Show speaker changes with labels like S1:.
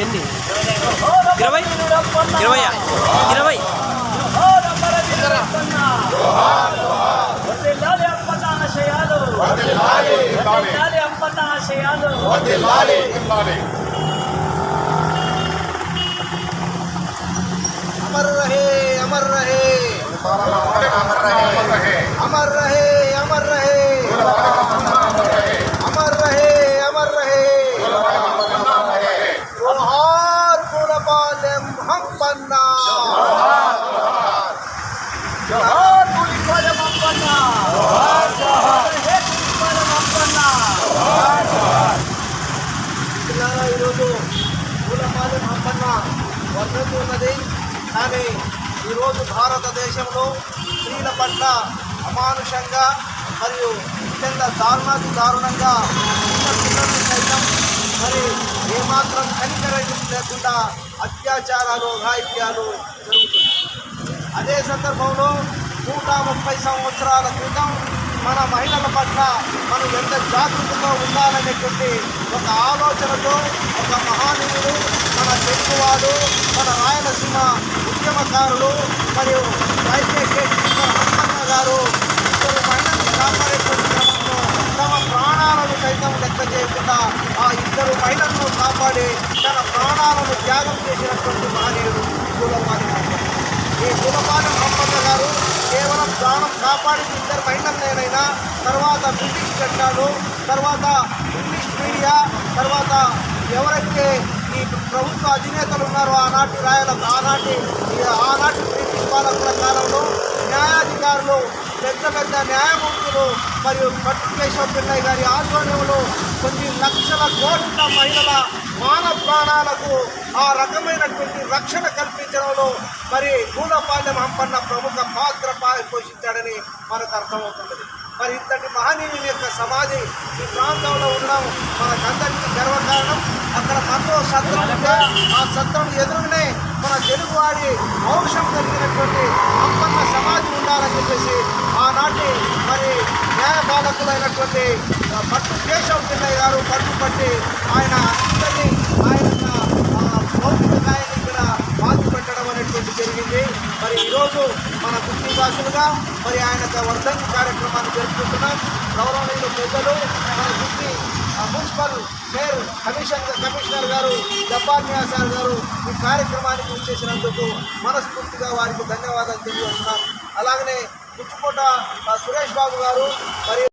S1: ఎన్ని? ఇరవై? ఇరవై? ఇరవై
S2: వర్ధిల్లాలి అప్పన్న ఆశయాలు వర్ధిల్లాలి అప్పన్న ఆశయాలు
S3: పిల్లరా ఈరోజు కులపాలెం హంపన్న వర్ధంతి ఉన్నది కానీ ఈరోజు భారతదేశంలో స్త్రీల పట్ల అమానుషంగా మరియు అత్యంత దారుణాతి దారుణంగా చిన్న సైతం మరి ఏమాత్రం కనికరం లేకుండా అత్యాచారాలు రాహిత్యాలు జరుగుతున్నాయి. అదే సందర్భంలో నూట ముప్పై సంవత్సరాల క్రితం మన మహిళల పట్ల మనం ఎంత జాగ్రత్తగా ఉండాలనేటువంటి ఒక ఆలోచనతో ఒక మహానీయుడు మన తెలుగువాడు మన రాయలసీమ ఉద్యమకారులు మరియు వైద్య హనుమన్న గారు ఇద్దరు మహిళలను కాపాడేటువంటి క్రమంలో తమ ప్రాణాలను సైతం లెక్క చేయకుండా ఆ ఇద్దరు మహిళలను కాపాడి ప్రాణాలను త్యాగం చేసినటువంటి మహనీయుడు కులపాలి ఈ కులపాలెం మహమ్మద్ గారు కేవలం ప్రాణం కాపాడి ఇద్దరు మహిళలైనా తర్వాత బ్రిటిష్ చట్టాలు తర్వాత ఇంగ్లీష్ మీడియా తర్వాత ఎవరైతే ఈ ప్రభుత్వ అధినేతలు ఉన్నారో ఆనాటి రాయల ఆనాటి ఈ ఆనాటి బ్రిటిష్ పాలకుల కాలంలో న్యాయాధికారులు పెద్ద పెద్ద న్యాయమూర్తులు మరియు పట్టు కేశవ పిల్లయ్య గారి ఆధ్వర్యంలో కొన్ని లక్షల కోట్ల మహిళల మానవ ప్రాణాలకు ఆ రకమైనటువంటి రక్షణ కల్పించడంలో మరి గూడపాలెం అంపన్న ప్రముఖ పాత్ర పోషించాడని మనకు అర్థమవుతున్నది మరి ఇంతటి మహనీయుని యొక్క సమాధి ఈ ప్రాంతంలో ఉండడం మనకందరికీ గర్వకారణం. అక్కడ మనలో సత్రం ఉంటే ఆ సత్రం ఎదురుగానే మన తెలుగువాడి మోక్షం కలిగినటువంటి అంపన్న సమాధి ఉండాలని చెప్పేసి ఆనాటి మరి న్యాయపాలకులైనటువంటి పట్టు కేశవ్ పిల్లయ్య గారు పట్టుపట్టి ఆయన గుర్తి మరి ఆయన యొక్క వర్ధంతి కార్యక్రమాన్ని జరుపుకుంటున్నాం. గౌరవనీయులు పెద్దలు మన మున్సిపల్ మేయర్ కమిషన్ కమిషనర్ గారు జబ్బార్ నియాసార్ గారు ఈ కార్యక్రమానికి చేసినందుకు మనస్ఫూర్తిగా వారికి ధన్యవాదాలు తెలియజేస్తున్నాం. అలాగనే పుచ్చుకోట సురేష్ బాబు గారు మరి